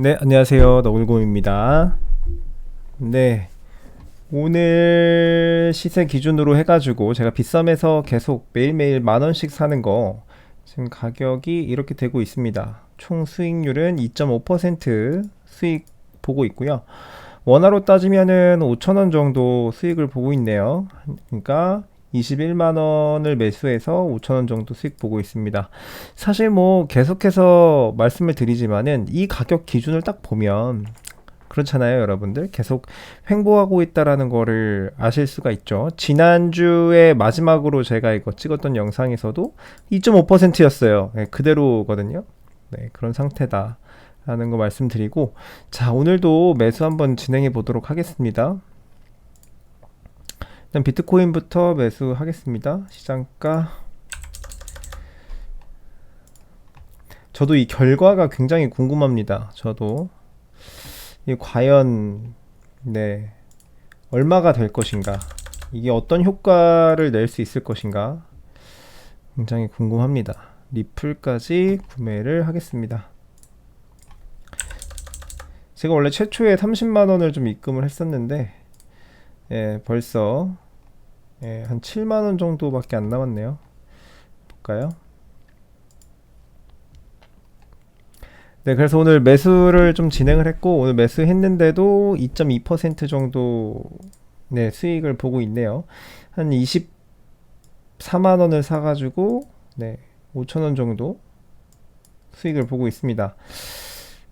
네, 안녕하세요. 너굴곰입니다. 네. 오늘 시세 기준으로 해가지고 제가 빗썸에서 계속 매일매일 만 원씩 사는 거 지금 가격이 이렇게 되고 있습니다. 총 수익률은 2.5% 수익 보고 있고요. 원화로 따지면은 5천 원 정도 수익을 보고 있네요. 그러니까 21만 원을 매수해서 5천 원 정도 수익 보고 있습니다. 사실 뭐 계속해서 말씀을 드리지만은 이 가격 기준을 딱 보면 그렇잖아요, 여러분들. 계속 횡보하고 있다라는 거를 아실 수가 있죠. 지난주에 마지막으로 제가 이거 찍었던 영상에서도 2.5%였어요. 네, 그대로거든요. 네, 그런 상태다. 라는 거 말씀드리고 자, 오늘도 매수 한번 진행해 보도록 하겠습니다. 일단 비트코인부터 매수하겠습니다. 시장가 저도 이 결과가 굉장히 궁금합니다. 저도 이 과연 네 얼마가 될 것인가 이게 어떤 효과를 낼 수 있을 것인가 굉장히 궁금합니다. 리플까지 구매를 하겠습니다. 제가 원래 최초에 30만 원을 좀 입금을 했었는데 예, 벌써 예, 한 7만 원 정도밖에 안 남았네요. 볼까요? 네, 그래서 오늘 매수를 좀 진행을 했고 오늘 매수했는데도 2.2% 정도 네, 수익을 보고 있네요. 한 24만 원을 사 가지고 네, 5천 원 정도 수익을 보고 있습니다.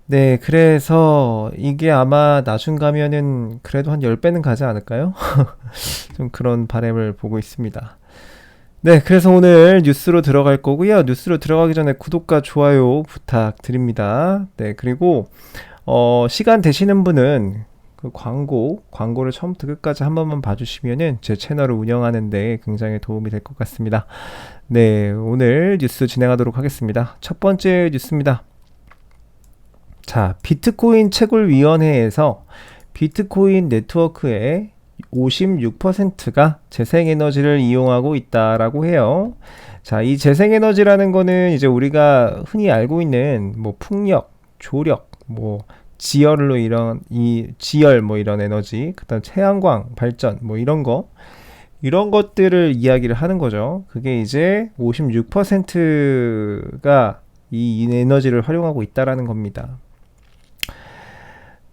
네, 그래서 이게 아마 나중 가면은 그래도 한 10배는 가지 않을까요? 좀 그런 바램을 보고 있습니다. 네, 그래서 오늘 뉴스로 들어갈 거고요. 뉴스로 들어가기 전에 구독과 좋아요 부탁드립니다. 네, 그리고 어, 시간 되시는 분은 그 광고, 광고를 처음부터 끝까지 한 번만 봐주시면은 제 채널을 운영하는데 굉장히 도움이 될 것 같습니다. 네, 오늘 뉴스 진행하도록 하겠습니다. 첫 번째 뉴스입니다. 자, 비트코인 채굴위원회에서 비트코인 네트워크의 56%가 재생에너지를 이용하고 있다라고 해요. 자, 이 재생에너지라는 거는 이제 우리가 흔히 알고 있는 뭐 풍력, 조력, 뭐 지열로 이런 이 지열 뭐 이런 에너지, 그다음 태양광 발전 뭐 이런 거 이런 것들을 이야기를 하는 거죠. 그게 이제 56%가 이 에너지를 활용하고 있다라는 겁니다.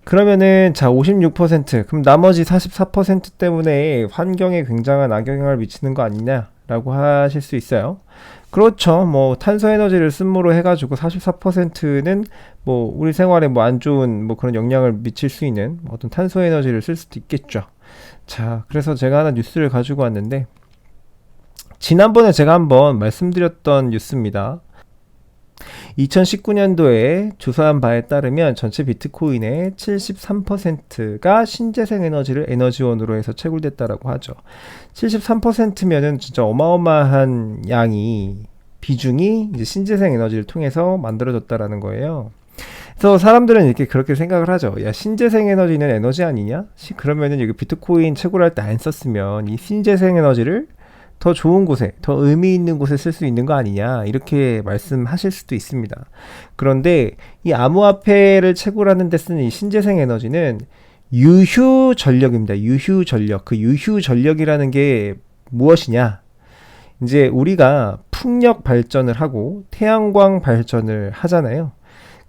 그러면은 자 56% 그럼 나머지 44% 때문에 환경에 굉장한 악영향을 미치는 거 아니냐라고 하실 수 있어요. 그렇죠. 뭐 탄소 에너지를 쓴으로 해가지고 44%는 뭐 우리 생활에 뭐 안 좋은 뭐 그런 영향을 미칠 수 있는 어떤 탄소 에너지를 쓸 수도 있겠죠. 자, 그래서 제가 하나 뉴스를 가지고 왔는데 지난번에 제가 한번 말씀드렸던 뉴스입니다. 2019년도에 조사한 바에 따르면 전체 비트코인의 73%가 신재생 에너지를 에너지원으로 해서 채굴됐다라고 하죠. 73%면은 진짜 어마어마한 양이 비중이 이제 신재생 에너지를 통해서 만들어졌다라는 거예요. 그래서 사람들은 이렇게 그렇게 생각을 하죠. 야, 신재생 에너지는 에너지 아니냐? 그러면은 여기 비트코인 채굴할 때 안 썼으면 이 신재생 에너지를 더 좋은 곳에, 더 의미 있는 곳에 쓸 수 있는 거 아니냐, 이렇게 말씀하실 수도 있습니다. 그런데 이 암호화폐를 채굴하는 데 쓰는 이 신재생 에너지는 유휴 전력입니다. 유휴 전력. 그 유휴 전력이라는 게 무엇이냐? 이제 우리가 풍력 발전을 하고 태양광 발전을 하잖아요.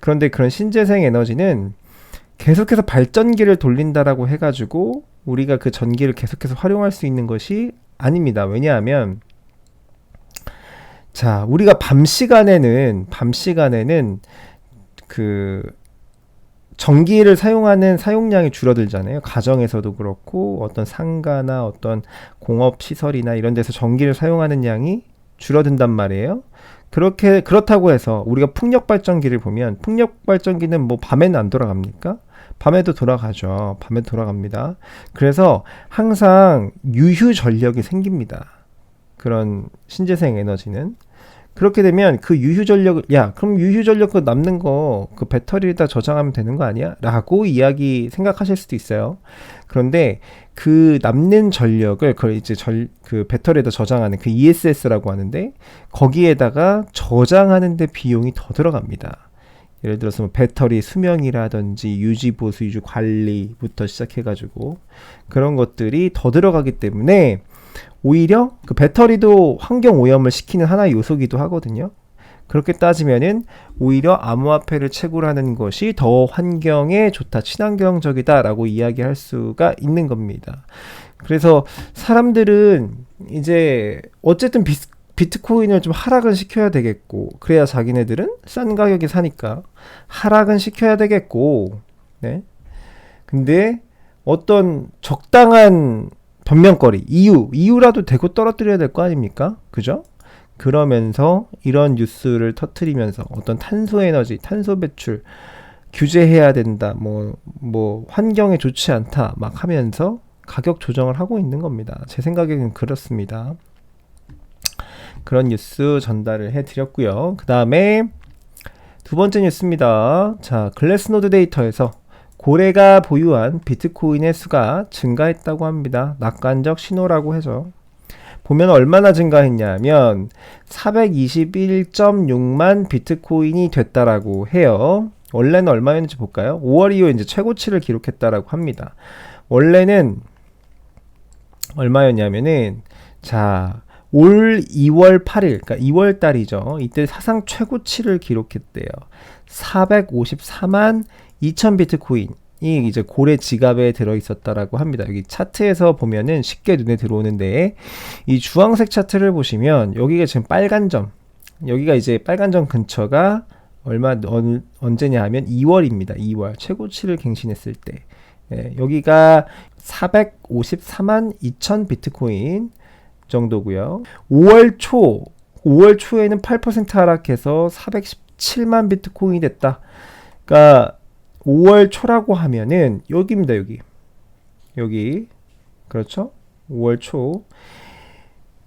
그런데 그런 신재생 에너지는 계속해서 발전기를 돌린다라고 해가지고 우리가 그 전기를 계속해서 활용할 수 있는 것이 아닙니다. 왜냐하면 자, 우리가 밤 시간에는 밤 시간에는 그 전기를 사용하는 사용량이 줄어들잖아요. 가정에서도 그렇고 어떤 상가나 어떤 공업 시설이나 이런 데서 전기를 사용하는 양이 줄어든단 말이에요. 그렇게 그렇다고 해서 우리가 풍력 발전기를 보면 풍력 발전기는 뭐 밤에는 안 돌아갑니까? 밤에도 돌아가죠. 밤에 돌아갑니다. 그래서 항상 유휴 전력이 생깁니다. 그런 신재생 에너지는 그렇게 되면 그 유휴 전력 야 그럼 유휴 전력 그 남는 거 그 배터리에다 저장하면 되는 거 아니야? 라고 이야기 생각하실 수도 있어요. 그런데 그 남는 전력을 그 이제 절, 그 배터리에다 저장하는 그 ESS라고 하는데 거기에다가 저장하는데 비용이 더 들어갑니다. 예를 들어서 뭐 배터리 수명이라든지 유지 보수 유지 관리부터 시작해 가지고 그런 것들이 더 들어가기 때문에 오히려 그 배터리도 환경 오염을 시키는 하나의 요소기도 하거든요. 그렇게 따지면은 오히려 암호화폐를 채굴하는 것이 더 환경에 좋다, 친환경적이다라고 이야기할 수가 있는 겁니다. 그래서 사람들은 이제 어쨌든 비, 비트코인을 좀 하락은 시켜야 되겠고, 그래야 자기네들은 싼 가격에 사니까 하락은 시켜야 되겠고, 네. 근데 어떤 적당한 변명거리, 이유, 이유라도 대고 떨어뜨려야 될 거 아닙니까? 그죠? 그러면서 이런 뉴스를 터트리면서 어떤 탄소 에너지, 탄소 배출 규제해야 된다. 뭐, 뭐, 환경에 좋지 않다. 막 하면서 가격 조정을 하고 있는 겁니다. 제 생각에는 그렇습니다. 그런 뉴스 전달을 해 드렸고요. 그 다음에 두 번째 뉴스입니다. 자, 글래스노드 데이터에서 고래가 보유한 비트코인의 수가 증가했다고 합니다. 낙관적 신호라고 하죠. 보면 얼마나 증가했냐면 421.6만 비트코인이 됐다라고 해요. 원래는 얼마였는지 볼까요? 5월 이후 이제 최고치를 기록했다라고 합니다. 원래는 얼마였냐면은 자, 올 2월 8일, 그러니까 2월 달이죠. 이때 사상 최고치를 기록했대요. 454만 2천 비트코인 이 이제 고래 지갑에 들어 있었다라고 합니다. 여기 차트에서 보면은 쉽게 눈에 들어오는데 이 주황색 차트를 보시면 여기가 지금 빨간 점, 여기가 이제 빨간 점 근처가 얼마 언, 언제냐 하면 2월입니다. 2월 최고치를 갱신했을 때 예, 여기가 454만 2천 비트코인 정도고요. 5월 초 5월 초에는 8% 하락해서 417만 비트코인이 됐다. 그러니까 5월 초라고 하면은 여기입니다. 여기. 여기. 그렇죠? 5월 초.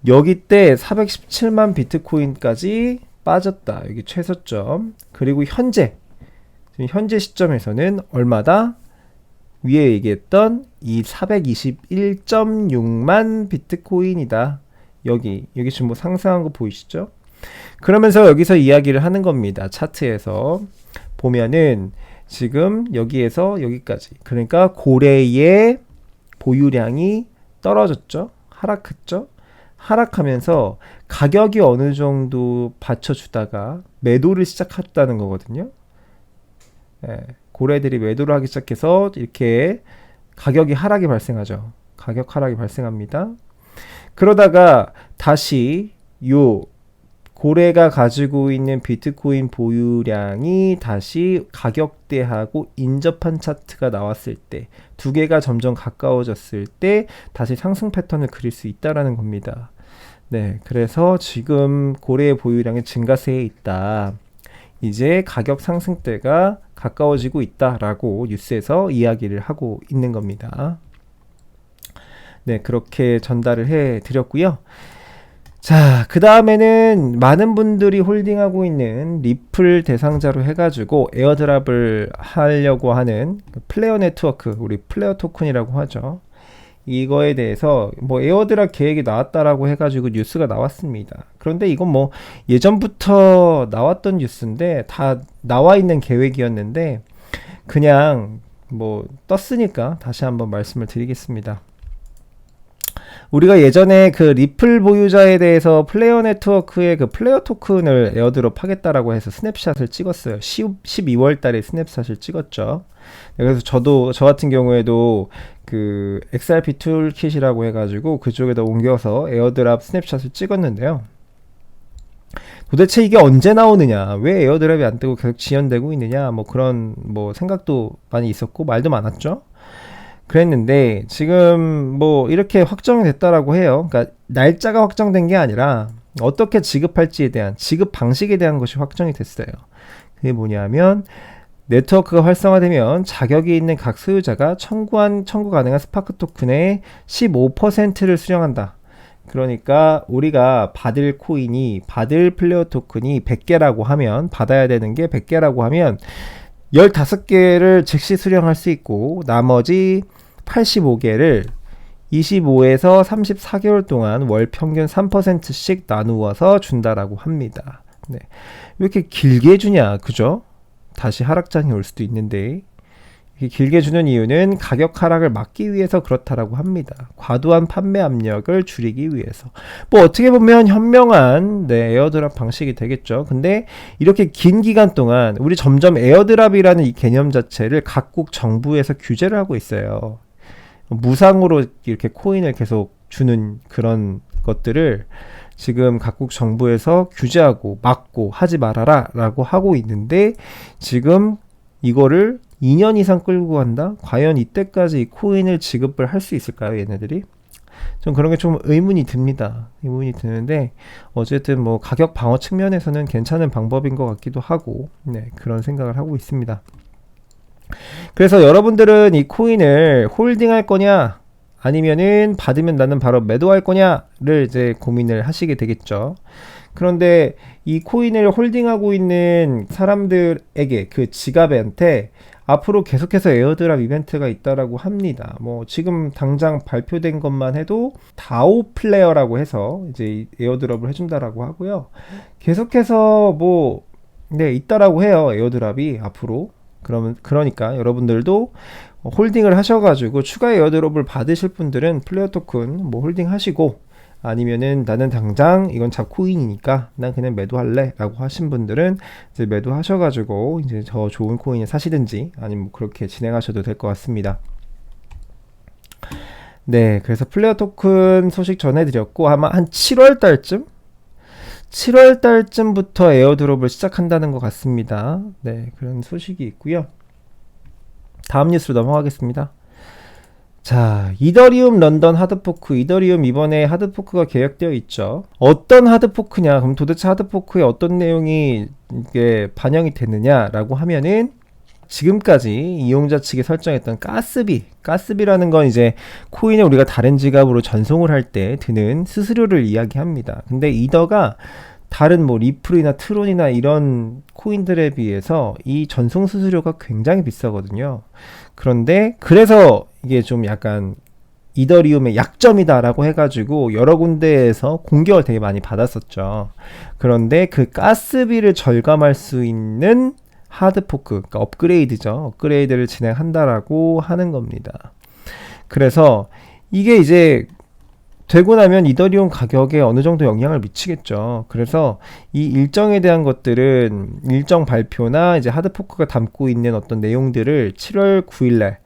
여기 때 417만 비트코인까지 빠졌다. 여기 최저점. 그리고 현재 현재 시점에서는 얼마다? 위에 얘기했던 이 421.6만 비트코인이다. 여기 여기 지금 뭐 상승한 거 보이시죠? 그러면서 여기서 이야기를 하는 겁니다. 차트에서 보면은 지금 여기에서 여기까지 그러니까 고래의 보유량이 떨어졌죠. 하락했죠. 하락하면서 가격이 어느 정도 받쳐주다가 매도를 시작했다는 거거든요. 예, 고래들이 매도를 하기 시작해서 이렇게 가격이 하락이 발생하죠. 가격 하락이 발생합니다. 그러다가 다시 요 고래가 가지고 있는 비트코인 보유량이 다시 가격대하고 인접한 차트가 나왔을 때 두 개가 점점 가까워졌을 때 다시 상승 패턴을 그릴 수 있다라는 겁니다. 네, 그래서 지금 고래의 보유량이 증가세에 있다. 이제 가격 상승대가 가까워지고 있다라고 뉴스에서 이야기를 하고 있는 겁니다. 네, 그렇게 전달을 해 드렸고요. 자, 그 다음에는 많은 분들이 홀딩하고 있는 리플 대상자로 해가지고 에어드랍을 하려고 하는 플레어 네트워크, 우리 플레어 토큰이라고 하죠. 이거에 대해서 뭐 에어드랍 계획이 나왔다라고 해가지고 뉴스가 나왔습니다. 그런데 이건 뭐 예전부터 나왔던 뉴스인데 다 나와 있는 계획이었는데 그냥 뭐 떴으니까 다시 한번 말씀을 드리겠습니다. 우리가 예전에 그 리플 보유자에 대해서 플레이어 네트워크의 그 플레이어 토큰을 에어드롭 하겠다라고 해서 스냅샷을 찍었어요. 10, 12월 달에 스냅샷을 찍었죠. 그래서 저도 저 같은 경우에도 그 XRP 툴킷이라고 해가지고 그쪽에다 옮겨서 에어드랍 스냅샷을 찍었는데요. 도대체 이게 언제 나오느냐? 왜 에어드랍이 안 뜨고 계속 지연되고 있느냐? 뭐 그런 뭐 생각도 많이 있었고 말도 많았죠. 그랬는데 지금 뭐 이렇게 확정이 됐다라고 해요. 그러니까 날짜가 확정된 게 아니라 어떻게 지급할지에 대한 지급 방식에 대한 것이 확정이 됐어요. 그게 뭐냐면 네트워크가 활성화되면 자격이 있는 각 소유자가 청구한 청구 가능한 스파크 토큰의 15%를 수령한다. 그러니까 우리가 받을 코인이 받을 플레어 토큰이 100개라고 하면 받아야 되는 게 100개라고 하면 15개를 즉시 수령할 수 있고 나머지 85개를 25에서 34개월 동안 월 평균 3%씩 나누어서 준다라고 합니다. 네. 왜 이렇게 길게 주냐, 그죠? 다시 하락장이 올 수도 있는데 길게 주는 이유는 가격 하락을 막기 위해서 그렇다라고 합니다. 과도한 판매 압력을 줄이기 위해서. 뭐 어떻게 보면 현명한 네, 에어드랍 방식이 되겠죠. 근데 이렇게 긴 기간 동안 우리 점점 에어드랍이라는 이 개념 자체를 각국 정부에서 규제를 하고 있어요. 무상으로 이렇게 코인을 계속 주는 그런 것들을 지금 각국 정부에서 규제하고 막고 하지 말아라 라고 하고 있는데 지금 이거를 2년 이상 끌고 간다? 과연 이때까지 이 코인을 지급을 할 수 있을까요, 얘네들이? 좀 그런 게 좀 의문이 듭니다. 의문이 드는데 어쨌든 뭐 가격 방어 측면에서는 괜찮은 방법인 것 같기도 하고 네, 그런 생각을 하고 있습니다. 그래서 여러분들은 이 코인을 홀딩할 거냐 아니면은 받으면 나는 바로 매도할 거냐를 이제 고민을 하시게 되겠죠. 그런데 이 코인을 홀딩하고 있는 사람들에게 그 지갑한테 앞으로 계속해서 에어드랍 이벤트가 있다라고 합니다. 뭐 지금 당장 발표된 것만 해도 다오 플레어라고 해서 이제 에어드랍을 해준다라고 하고요. 계속해서 뭐 네, 있다라고 해요. 에어드랍이 앞으로. 그러면 그러니까 여러분들도 홀딩을 하셔가지고 추가 에어드롭을 받으실 분들은 플레어 토큰 뭐 홀딩 하시고 아니면은 나는 당장 이건 잡코인이니까 난 그냥 매도할래 라고 하신 분들은 이제 매도하셔가지고 이제 더 좋은 코인을 사시든지 아니면 뭐 그렇게 진행하셔도 될 것 같습니다. 네, 그래서 플레어 토큰 소식 전해드렸고 아마 한 7월 달쯤 7월 달쯤부터 에어드롭을 시작한다는 것 같습니다. 네, 그런 소식이 있고요. 다음 뉴스로 넘어가겠습니다. 자, 이더리움 런던 하드포크, 이더리움 이번에 하드포크가 계획되어 있죠. 어떤 하드포크냐? 그럼 도대체 하드포크에 어떤 내용이 이게 반영이 됐느냐라고 하면은 지금까지 이용자 측이 설정했던 가스비, 가스비라는 건 이제 코인을 우리가 다른 지갑으로 전송을 할 때 드는 수수료를 이야기합니다. 근데 이더가 다른 뭐 리플이나 트론이나 이런 코인들에 비해서 이 전송 수수료가 굉장히 비싸거든요. 그런데 그래서 이게 좀 약간 이더리움의 약점이다라고 해가지고 여러 군데에서 공격을 되게 많이 받았었죠. 그런데 그 가스비를 절감할 수 있는 하드포크, 그러니까 업그레이드죠. 업그레이드를 진행한다라고 하는 겁니다. 그래서 이게 이제 되고 나면 이더리움 가격에 어느 정도 영향을 미치겠죠. 그래서 이 일정에 대한 것들은 일정 발표나 이제 하드포크가 담고 있는 어떤 내용들을 7월 9일날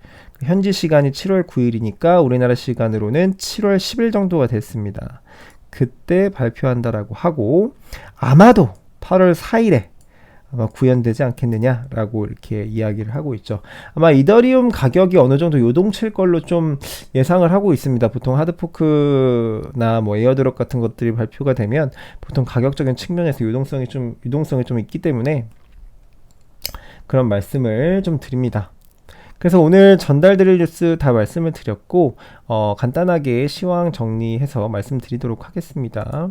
현지 시간이 7월 9일이니까 우리나라 시간으로는 7월 10일 정도가 됐습니다. 그때 발표한다라고 하고 아마도 8월 4일에 아마 구현되지 않겠느냐라고 이렇게 이야기를 하고 있죠. 아마 이더리움 가격이 어느 정도 요동칠 걸로 좀 예상을 하고 있습니다. 보통 하드포크나 뭐 에어드롭 같은 것들이 발표가 되면 보통 가격적인 측면에서 유동성이 좀 유동성이 좀 있기 때문에 그런 말씀을 좀 드립니다. 그래서 오늘 전달드릴 뉴스 다 말씀을 드렸고 어, 간단하게 시황 정리해서 말씀드리도록 하겠습니다.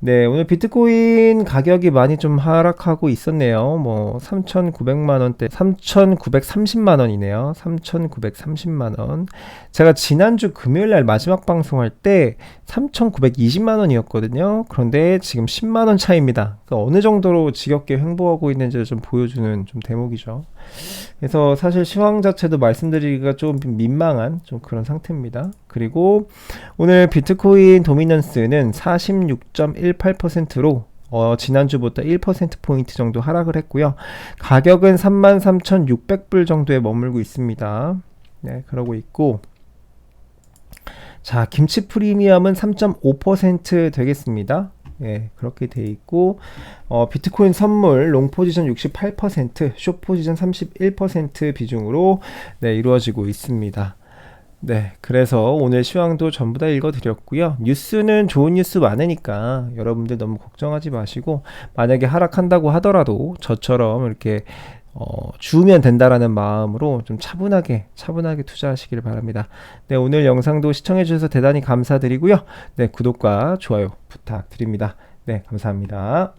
네, 오늘 비트코인 가격이 많이 좀 하락하고 있었네요. 뭐 3,900만 원대, 3,930만 원이네요. 3,930만 원. 제가 지난주 금요일 날 마지막 방송할 때 3,920만 원이었거든요. 그런데 지금 10만 원 차이입니다. 그러니까 어느 정도로 지겹게 횡보하고 있는지를 좀 보여주는 좀 대목이죠. 그래서 사실 시황 자체도 말씀드리기가 좀 민망한 좀 그런 상태입니다. 그리고 오늘 비트코인 도미넌스는 46.18%로 어, 지난주부터 1%포인트 정도 하락을 했고요. 가격은 33,600불 정도에 머물고 있습니다. 네, 그러고 있고. 자, 김치 프리미엄은 3.5% 되겠습니다. 예, 그렇게 돼 있고 어, 비트코인 선물 롱 포지션 68%, 숏 포지션 31% 비중으로 네, 이루어지고 있습니다. 네, 그래서 오늘 시황도 전부 다 읽어드렸고요. 뉴스는 좋은 뉴스 많으니까 여러분들 너무 걱정하지 마시고 만약에 하락한다고 하더라도 저처럼 이렇게 어, 주면 된다라는 마음으로 좀 차분하게 차분하게 투자하시길 바랍니다. 네, 오늘 영상도 시청해 주셔서 대단히 감사드리고요. 네, 구독과 좋아요 부탁드립니다. 네, 감사합니다.